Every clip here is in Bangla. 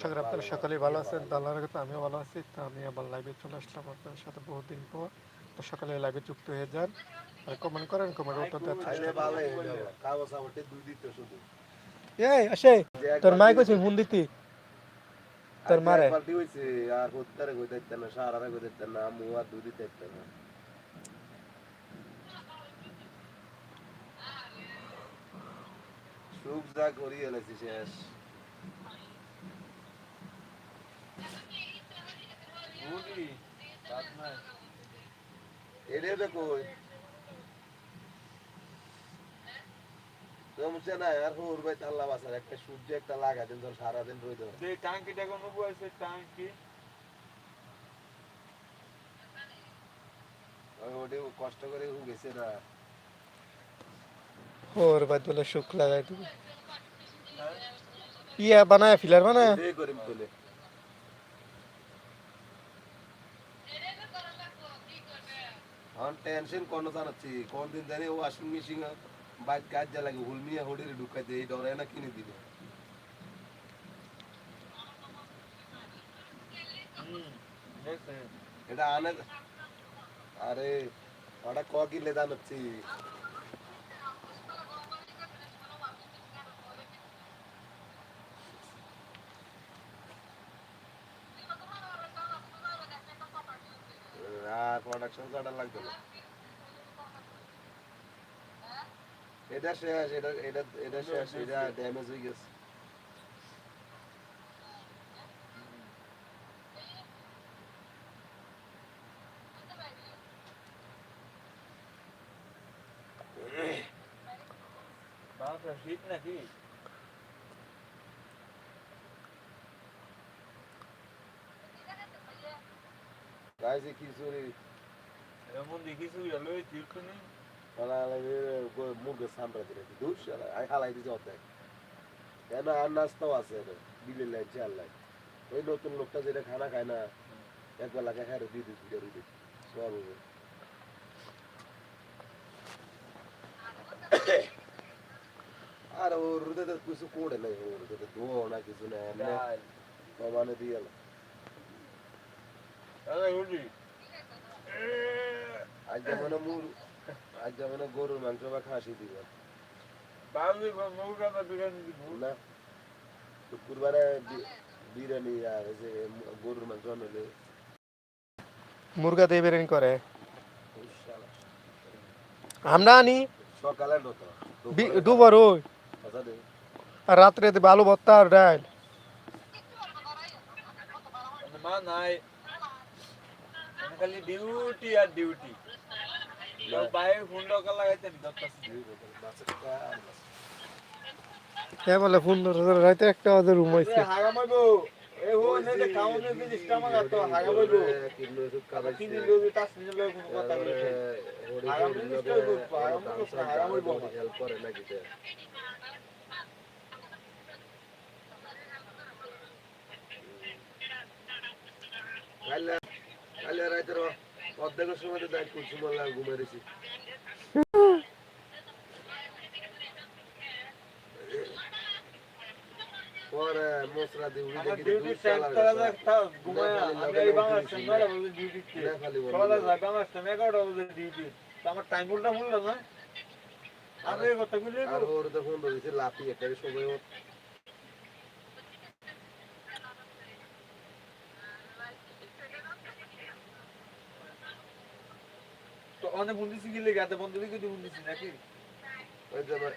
সাগর আপনারা ভালো আছেন আল্লাহর কাছে আমিও ভালো আছি। তো আমি আবার লাইভে চলে আসলাম আপনাদের সাথে বহুদিন পর। তো সকালে লাইভে যুক্ত হয়ে যান। আর কমেন্ট করেন কমেন্ট উত্তর এই আসে। তোর মাই কইছে ফোন দিতি। তোর মারে। পাল্টি হইছে আর হত্যারে কই দিতে না সারারে কই দিতে না আমু আর দুই দিতে না। সুখ যা করি এলাইছি শেষ। এরে দেখো সমস্যা নাই আর হোর ভাই আল্লাহ বাসার একটা সূর্য একটা লাগা দিন ধর সারাদিন রইতে হবে যে টাঙ্কিটা কোনো বয়সে টাঙ্কি। ওই কষ্ট করে হু গেছে না শুক লাগাই দিবি। ইয়া বানায় ফিলার বানায়? এই করিম তোলে এখন টেনশন কোন জানাচ্ছি কোন দিন জানি ওয়াশিং মেশিন বাইক কাজ যা লাগে হুলমিয়া হোডিরে দিয়ে এই ডরে না কিনে দিবে। এটা আনে আরে ওটা ক কিলে জানাচ্ছি আর প্রোডাকশন কাটা লাগবে না এটা শেষ এটা এটা এটা শেষ এটা ড্যামেজ হয়ে গেছে। শীত নাকি? খিচুড়ি। এমন দেখিস এলো তীর্থনি সামরা দিলে দুধ হালাই দিছে অর্ধেক কেন আর নাস্তাও আছে এটা বিলে লাই চাল ওই নতুন লোকটা যেটা খানা খায় না এক বেলা খায় দিয়ে দিস দিয়ে দিস সব আর ওর হৃদয় কিছু করে নাই ওর হৃদয় ধোয়া না কিছু না এমনি মানে দিয়ে আজ যেমন মুর আজ যেমন গরুর মাংস বা খাসি দিব। বিরিয়ানি না শুক্রবারে বিরিয়ানি আর যে গরুর মাংস আনলে। মুরগা দিয়ে বেরেন করে? আমরা আনি। সকালে দুবার ওই। দে। আর রাত্রে দেবে আলু ভর্তা আর ডাল। মা নাই। খালি ডিউটি আর ডিউটি হ্যাঁ বলে ফোন রাইতে একটা আমাদের রুম হয়েছে হাগামাইবো এ হো নে দে কাউনে জিনিসটা আমার তো? হাগামাইবো কিলো সুপ অর্ধেকের সময় তো দেখ কুসুমার লাগে ঘুমিয়ে রয়েছি। পরে মশলা দিয়ে উড়ি আমার দেখি ডিউটি দুধ করা যাক তাও ঘুমায় আমি এই বাংলা ডিউটি আমার সেমে এগারোটা বলে ডিউটি আমার টাইম উল্টা না। আমি এই কথা বলি আর ওর তো ফোন লাফি একটা সময় অনেক বন্দিছি গেলে গাতে বন্ধ দিকে বন্দিছি নাকি? ওই যে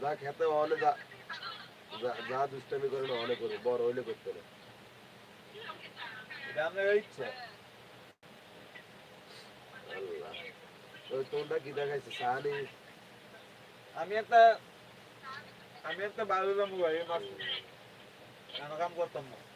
যা খেতে অনেক যা যা- দুষ্টামি করে না অনেক করে বড় হইলে করতে না এটা আমার ইচ্ছা। আল্লাহ। তোমরা কি দেখাইছে সানি? আমি একটা আমি একটা বারো এই মাস। কেন কাম করতাম না।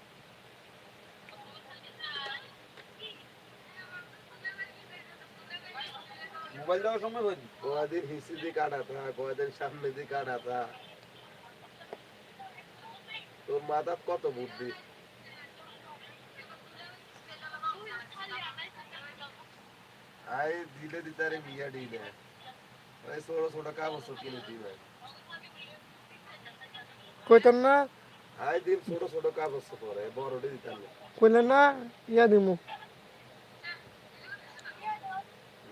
মোবাইল দেওয়ার সময় হয়নি? কয়দিন হিসি দিয়ে কাটা থা কয়দিন সামনে দিয়ে কাটা থা তোর মাথার কত বুদ্ধি? আই দিলে দিতে আরে বিয়া দিলে ওই ছোট ছোট কাগজ কিনে দিবে কইতেন না? আই দিন ছোট ছোট কাগজ করে বড় দিতাম না। কইলেন না ইয়া দিমু নাইট ড্রেস নাইট ড্রেস কিনে দিন আল্লাহ যদি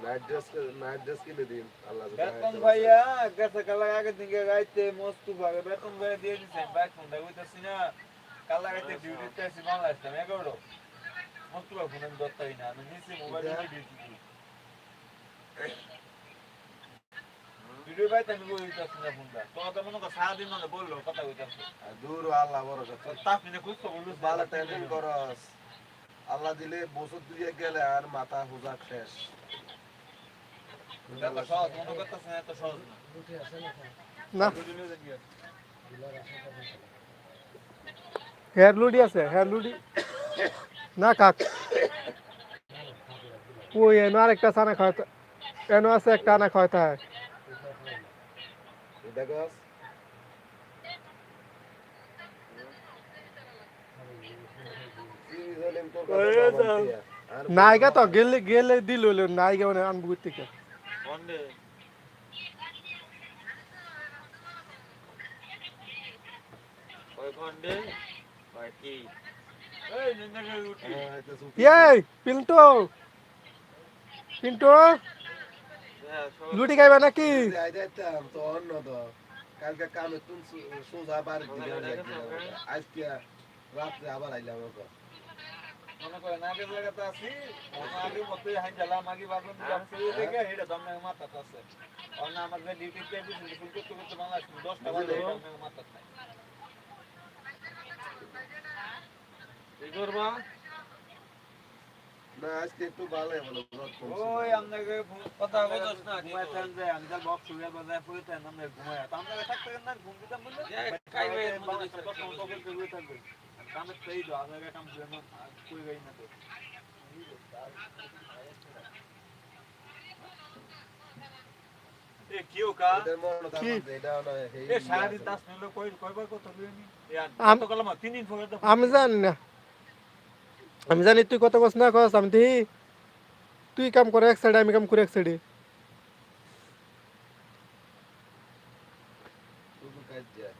বেতন ভাইয়া গেছে কালা আগের দিকে গাইতে মস্ত ভাবে বেতন ভাইয়া দিয়ে দিছেন বাইক ফোনটা কইতাছি না। কালা গাইতে ডিউটিতে আছি মাল আসতাম এগারো মস্ত ভাবে ফোন আমি ধরতাই না আমি নিচে মোবাইল দিয়েছি ভিডিও বাইতে আমি কইতাছি না ফোনটা? তোমার তো মনে কর সারাদিন মানে বলল কথা কইতাছি। দূর আল্লাহ বড় তাপ নিয়ে বলল ভালো করস। আল্লাহ দিলে বছর দুয়ে গেলে আর মাথা হুজা শেষ দেখো সহজ মনে করতেছে না সহজ না। হেয়ার লুডি আছে হেয়ার লুডি। না কাক। ওই এনো আরেকটা চানা খাওয়াতে এনো আছে একটা আনা খাওয়াতে হয় দেখস নাইগা তো গেলে গেলে দিল নাইগা মানে আনবু থেকে এই নিন্দা পিন্টু পিন্টু লুটি খাইবা নাকি কালকে কামে তুমি সোজা বাড়ি আজকে রাত্রে আবার আইলাম মনে করে না লাগাতে আছি। আগে মতই হাই জ্বালাম আগে বাবন জাম শুরু থেকে হেডা আছে। অন্য আমার যে ডিউটি তে ফুল করতে করতে বাংলা 10টা বাজে দমনে মাথা নাই। কি করবা? না আজকে একটু ভালো বলো ওই আপনাকে কথা বলছ না ঘুমাইতেন যে আমি যা বক্স শুয়ে বাজায় কইতেন আমরা ঘুমায়। তো আমরা থাকতে না ঘুম দিতাম বলে খাইবে থাকবে। কামে না কই গাই না তো আম- জানি না। আমি জানি তুই কত কস না কস, আমি তুই কাম করে এক সাইডে আমি কাম করে এক সাইডে শুধু কাজ যায়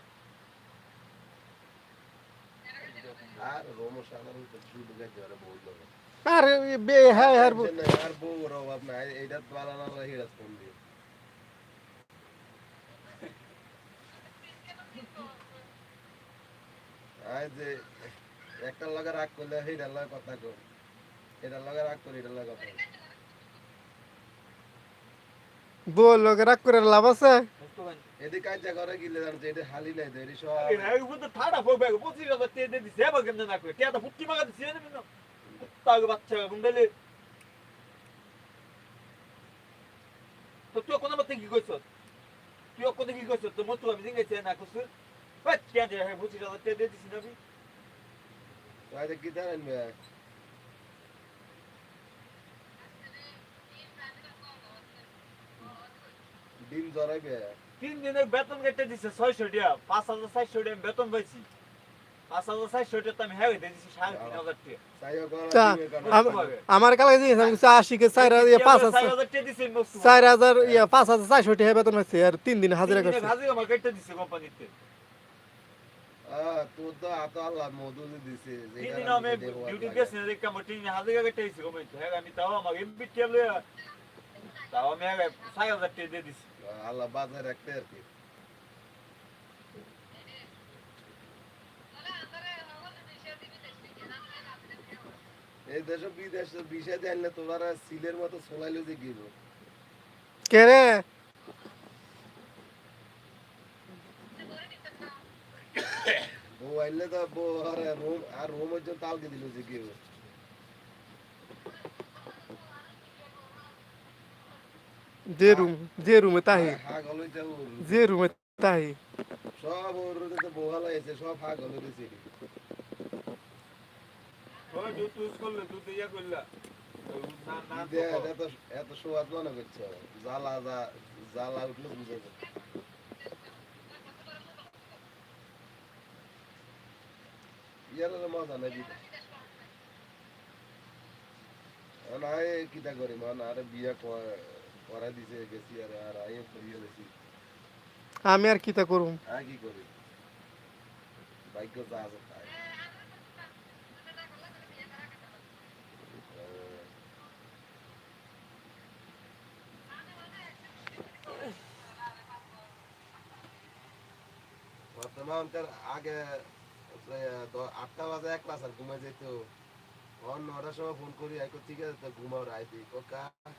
আর যে একটা লগে রাগ করলে কথা কর এটার লগে রাগ করি লগে কথা বউ লোক রাগ করে লাভ আছে? এদিকে কাজ করে গিলে জানছে এটা হালি নাই তো এটি সব। এ বুঝতে ঠাড়া তে দে দিছে এবার কেন না কই তে ফুটকি মাগা দিছে না? মিনো তাগ বাচ্চা গুন্ডালে তো তুই কোন মতে কি কইছ? তুই কোন কি কইছ? তো মতো আমি জিঙ্গাইছে না কইছ বাট কে দে হে বুঝি যাবে তে দে দিছি না বি তাই কি জানেন ভাই ডিম জরাইবে তিন দিনের বেতন কেটে দিছে ছয়শো টাকা। পাঁচ হাজার চারশো টাকা বেতন পাইছি। আমার কালকে দিয়েছে আমি আশি কে চার হাজার পাঁচ হাজার চার হাজার ইয়ে পাঁচ হাজার চারশো টাকা বেতন হচ্ছে আর তিন দিন হাজিরা করছে। আমি হ্যাঁ আমি তাও আমার এমপি টেবলে তাও আমি আগে হাজার টাকা দিয়ে দিছি। আল্লাহ বাজায় রাখতে আর কি। এই দেশ বিদেশ বিষয় জানলে তোমরা সিলের মতো সোলাইলে যে গিয়ে কে রে? বউ আইলে তো বউ আর রুম আর রুমের জন্য তালকে দিল যে কেউ যে রুম যে রুমে তাহি। যে রুমে তাহি। সব ওর তো বউ হালা সব হা গল দিছে না না এত সোয়াদ মনে করছ জ্বালা জ্বালা উঠলে বুঝে যাবে। ইয়ার মজা নাই দিতে। নাই কিটা করি মান আরে বিয়া ক- করা দিছে গেছি আর আর আই করিয়ে গেছি আমি আর কিতা করুম? আর কি করি? ভাগ্য যা আছে তাই। আহ, আগে আটটা বাজে এক ক্লাস আর ঘুমাই যেত। অন নটার সময় ফোন করি আইকো ঠিক আছে তো ঘুমাও করে হয়ে গেলছি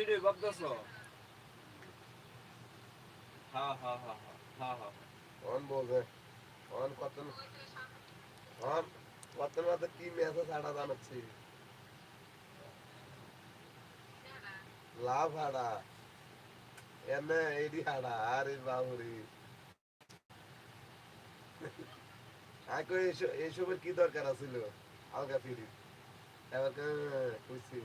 এইটাই ভাবতেছ? হ্যাঁ হ্যাঁ হ্যাঁ হ্যাঁ হ্যাঁ অন বোঝে অন কত অন কত কি মেসেজ ছাড়া জানাচ্ছি? লাভ হাড়া এনে এডি হাড়া আরে বাবুরি এইসব এইসবের কি দরকার আছিল? আলগা ফিরি। এবার কইছি।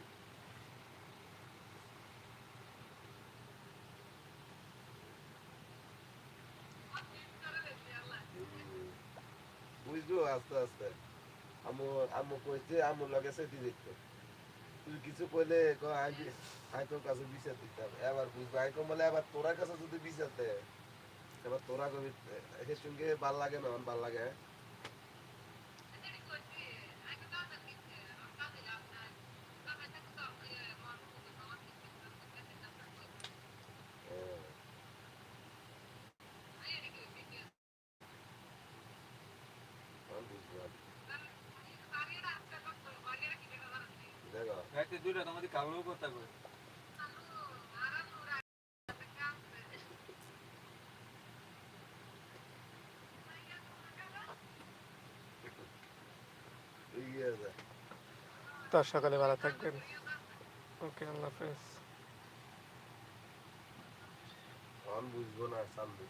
আস্তে আস্তে। আমু আমু কইছে, আমু লগে সেটি দেখতে তুই কিছু কইলে আগে আই তোর কাছে বিচার দিতাম এবার বুঝব, আই কম বলে এবার তোরা কাছে যদি বিচার দে এবার তোরা কবি এর সঙ্গে ভালো লাগে না, ভালো লাগে হ্যাঁ। আমি বুঝলাম। দেখো রাইতে দুইটা তোমাদের কালো কথা কই এগিয়ে সকালে ভালো থাকবেন। ওকে আল্লাহ হাফেজ। বুঝব না সামনে।